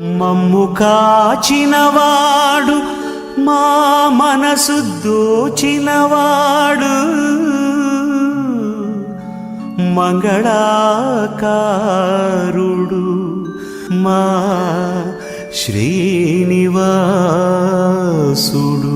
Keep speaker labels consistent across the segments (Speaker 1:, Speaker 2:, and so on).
Speaker 1: మమ్ము కాచినవాడు మా మనసు దోచినవాడు. మంగళాకారుడు మా శ్రీనివాసుడు.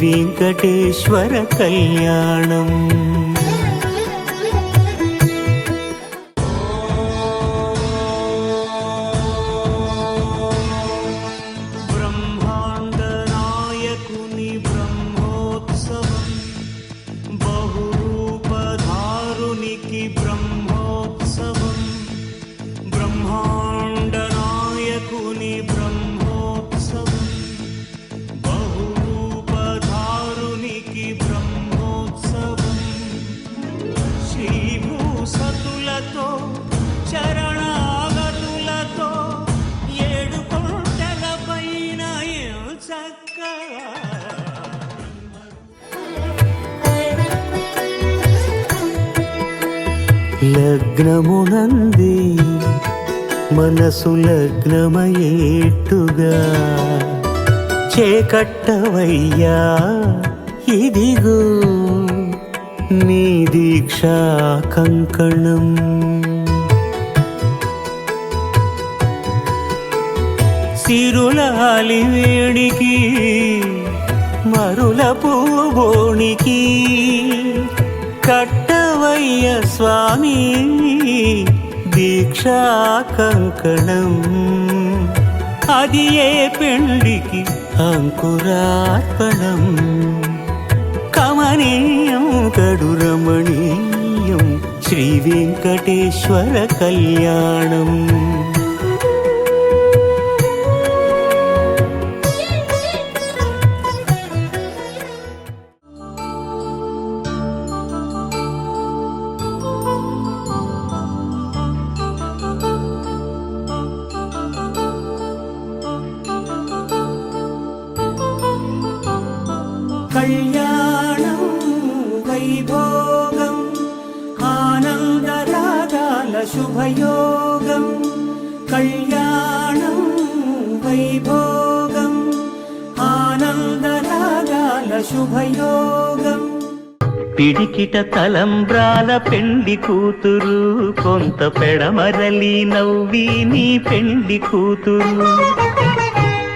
Speaker 1: వెంకటేశ్వర కళ్యాణం. లగ్నమునంది మనసు లగ్నమయ్యేట్టుగా చేకట్టవయ్యా ఇదిగో నీ దీక్షా కంకణం. సిరులాలి వేణికి మరుల పూబోనికి కట్టవయ్య స్వామి దీక్షా కంకణం. అది ఏ పెండికి అంకురార్పణం. కమనీయం కడురమణీయం శ్రీ వెంకటేశ్వర కళ్యాణం. కళ్యాణం వైభోగం ఆనందరాగాల శుభయోగం. కళ్యాణం వైభోగం ఆనందరాగాల శుభయోగం. పిడికిట తలంబ్రాల పెండి కూతురు కొంత పెడమరలి నవ్వి నీ పెండి కూతురు.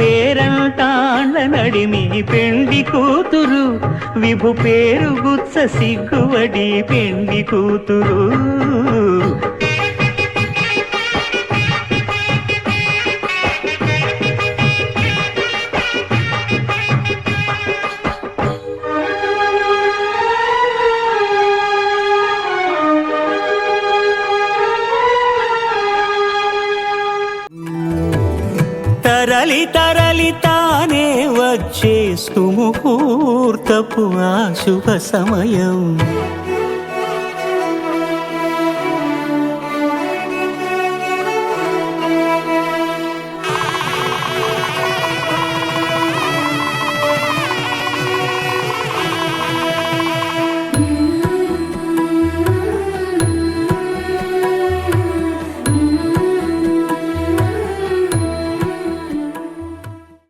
Speaker 1: పేరంటాండ్ల నడిమి పెండి కూతురు. విభు పేరు గుత్స సిగ్గువడి పెండి కూతురు. తరలి తరలి తానే వచ్చే ముహూర్తపు ఆ శుభ సమయం.